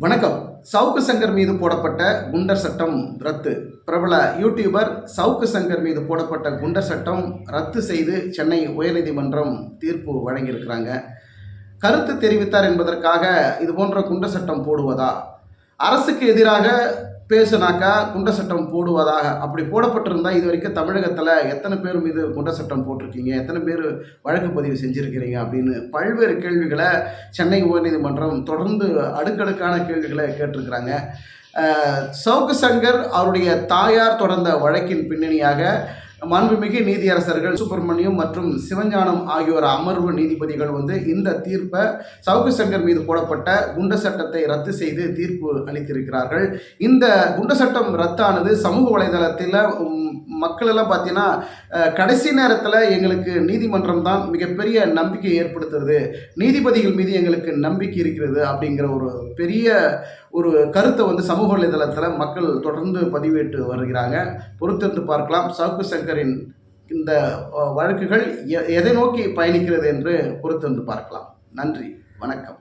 வணக்கம். சவுக்கு சங்கர் மீது போடப்பட்ட குண்டர் சட்டம் ரத்து. பிரபல யூடியூபர் சவுக்கு சங்கர் மீது போடப்பட்ட குண்டர் சட்டம் ரத்து செய்து சென்னை உயர்நீதிமன்றம் தீர்ப்பு வழங்கியிருக்கிறாங்க. கருத்து தெரிவித்தார் என்பதற்காக இது போன்ற குண்டர் சட்டம் போடுவதா? அரசுக்கு எதிராக பேசுனாக்கா குண்ட சட்டம் போடுவதாக. அப்படி போடப்பட்டிருந்தா இது வரைக்கும் தமிழகத்தில் எத்தனை பேர் மீது குண்ட சட்டம் போட்டிருக்கீங்க? எத்தனை பேர் வழக்கு பதிவு செஞ்சுருக்கிறீங்க? அப்படின்னு பல்வேறு கேள்விகளை சென்னை உயர்நீதிமன்றம் தொடர்ந்து அடுக்கடுக்கான கேள்விகளை கேட்டிருக்கிறாங்க. அஹ், சவுக்கு சங்கர் அவருடைய தாயார் தொடர்ந்த வழக்கின் பின்னணியாக மாண்புமிகு நீதியரசர்கள் சுப்பிரமணியம் மற்றும் சிவஞானம் ஆகியோர் அமர்வு நீதிபதிகள் வந்து இந்த தீர்ப்பை சவுக்கு சங்கர் மீது போடப்பட்ட குண்ட சட்டத்தை ரத்து செய்து தீர்ப்பு அளித்திருக்கிறார்கள். இந்த குண்ட சட்டம் ரத்தானது சமூக வலைதளத்தில் மக்களெல்லாம் பார்த்தீங்கன்னா கடைசி நேரத்தில் எங்களுக்கு நீதிமன்றம் தான் மிகப்பெரிய நம்பிக்கை ஏற்படுத்துறது. நீதிபதிகள் மீது எங்களுக்கு நம்பிக்கை இருக்கிறது அப்படிங்கிற ஒரு பெரிய ஒரு கருத்தை வந்து சமூக வலைதளத்தில் மக்கள் தொடர்ந்து பதிவேட்டு வருகிறாங்க. பொறுத்திருந்து பார்க்கலாம். சவுக்கு சங்கரின் இந்த வழக்குகள் எ- எதை நோக்கி பயணிக்கிறது என்று பொறுத்திருந்து பார்க்கலாம். நன்றி. வணக்கம்.